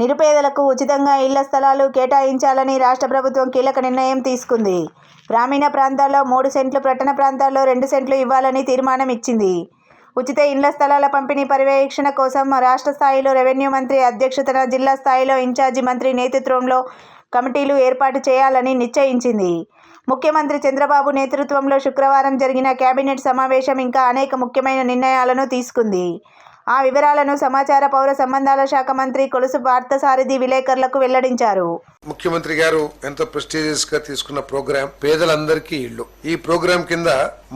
నిరుపేదలకు ఉచితంగా ఇళ్ళ స్థలాలు కేటాయించాలని రాష్ట్ర ప్రభుత్వం కీలక నిర్ణయం తీసుకుంది. గ్రామీణ ప్రాంతాల్లో మూడు సెంట్లు పట్టణ ప్రాంతాల్లో రెండు సెంట్లు ఇవ్వాలని తీర్మానం ఇచ్చింది. ఉచిత ఇళ్ళ స్థలాల పంపిణీ పర్యవేక్షణ కోసం రాష్ట్ర స్థాయిలో రెవెన్యూ మంత్రి అధ్యక్షతన జిల్లా స్థాయిలో ఇన్ఛార్జి మంత్రి నేతృత్వంలో కమిటీలు ఏర్పాటు చేయాలని నిశ్చయించింది. ముఖ్యమంత్రి చంద్రబాబు నేతృత్వంలో శుక్రవారం జరిగిన కేబినెట్ సమావేశం ఇంకా అనేక ముఖ్యమైన నిర్ణయాలను తీసుకుంది. ఆ వివరాలను సమాచార పౌర సంబంధాల శాఖ మంత్రి కొలుసు పార్థసారథి విలేకరులకు వెల్లడించారు. ముఖ్యమంత్రి గారు ఎంతో ప్రెస్టీజియస్గా తీసుకున్న ప్రోగ్రాం పేదలందరికీ ఇల్లు. ఈ ప్రోగ్రాం కింద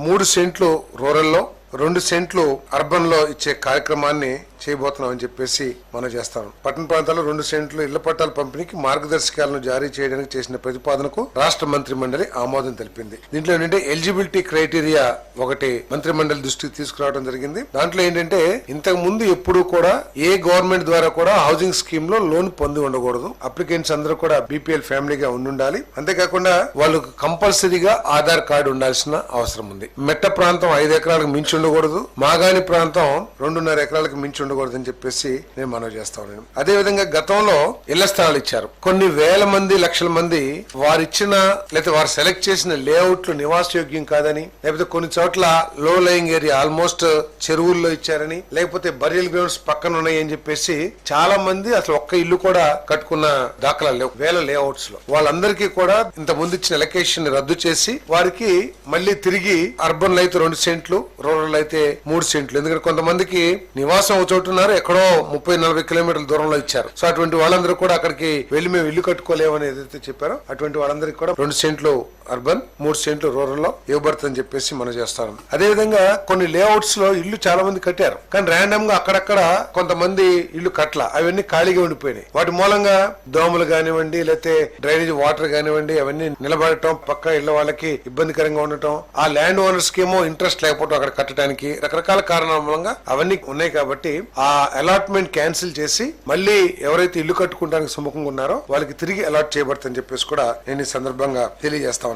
మూడు సెంట్లు రూరల్లో రెండు సెంట్లు అర్బన్లో ఇచ్చే కార్యక్రమాన్ని చేయబోతున్నాం అని చెప్పేసి మనం చేస్తాం. పట్టణ ప్రాంతాల్లో రెండు సెంట్లు ఇళ్ళ పట్టాల పంపిణీకి మార్గదర్శకాలను జారీ చేయడానికి చేసిన ప్రతిపాదనకు రాష్ట్ర మంత్రి మండలి ఆమోదం తెలిపింది. దీంట్లో ఏంటంటే ఎలిజిబిలిటీ క్రైటీరియా ఒకటి మంత్రి మండలి దృష్టికి తీసుకురావడం జరిగింది. దాంట్లో ఏంటంటే ఇంతకు ముందు ఎప్పుడు కూడా ఏ గవర్నమెంట్ ద్వారా కూడా హౌసింగ్ స్కీమ్లో లోన్ పొంది ఉండకూడదు. అప్లికెంట్స్ అందరూ కూడా బీపీఎల్ ఫ్యామిలీగా ఉండి ఉండాలి అంతేకాకుండా వాళ్ళకు కంపల్సరీగా ఆధార్ కార్డు ఉండాల్సిన అవసరం ఉంది. మెట్ట ప్రాంతం ఐదు ఎకరాలకు మించి ఉండకూడదు. మాగాణి ప్రాంతం రెండున్నర ఎకరాలకు మించి ఉండకూడదు. ఉండకూడదని చెప్పేసి నేను మనవి చేస్తా ఉన్నాను. అదే విధంగా గతంలో ఇళ్ళ స్థలాలు ఇచ్చారు. కొన్ని వేల మంది లక్షల మంది వారిచ్చిన లేకపోతే వారు సెలెక్ట్ చేసిన లేఅవుట్లు నివాసయోగ్యం కాదని లేకపోతే కొన్ని చోట్ల లో లయింగ్ ఏరియా ఆల్మోస్ట్ చెరువుల్లో ఇచ్చారని లేకపోతే బరియల్ గ్రౌండ్స్ పక్కన ఉన్నాయని చెప్పేసి చాలా మంది అసలు ఒక్క ఇల్లు కూడా కట్టుకున్న దాఖలాలు లేవు. వేల లేఅవుట్స్లో. వాళ్ళందరికీ కూడా ఇంత ముందు ఇచ్చిన ఎలకేషన్ రద్దు చేసి వారికి మళ్ళీ తిరిగి అర్బన్లో అయితే రెండు సెంట్లు రూరల్ అయితే మూడు సెంట్లు. ఎందుకంటే కొంతమందికి నివాసం ఒక చోట ఉన్నారు ఎక్కడో ముప్పై నలభై కిలోమీటర్ల దూరంలో ఇచ్చారు. సో అటువంటి వాళ్ళందరూ కూడా అక్కడికి వెళ్ళి మేము ఇల్లు కట్టుకోలేము అని ఏదైతే చెప్పారో అటువంటి వాళ్ళందరికీ కూడా రెండు సెంట్లు అర్బన్ మూడు సెంట్లు రూరల్లో ఇవ్వబడుతుందని చెప్పేసి మనం చేస్తాం. అదే విధంగా కొన్ని లేఅవుట్స్లో ఇల్లు చాలా మంది కట్టారు. కానీ ర్యాండమ్గా అక్కడక్కడ కొంతమంది ఇల్లు కట్ల అవన్నీ ఖాళీగా ఉండిపోయినాయి. వాటి మూలంగా దోమలు కానివ్వండి లేకపోతే డ్రైనేజ్ వాటర్ కానివ్వండి అవన్నీ నిలబడటం పక్క ఇళ్ళ వాళ్ళకి ఇబ్బందికరంగా ఉండటం ఆ ల్యాండ్ ఓనర్స్కి ఏమో ఇంట్రెస్ట్ లేకపోవడం అక్కడ కట్టడానికి రకరకాల కారణాల మూలంగా అవన్నీ ఉన్నాయి కాబట్టి ఆ అలాట్మెంట్ క్యాన్సిల్ చేసి మళ్ళీ ఎవరైతే ఇల్లు కట్టుకోవడానికి సుముఖంగా ఉన్నారో వాళ్ళకి తిరిగి అలాట్ చేయబడుతుందని చెప్పేసి కూడా నేను ఈ సందర్భంగా తెలియజేస్తా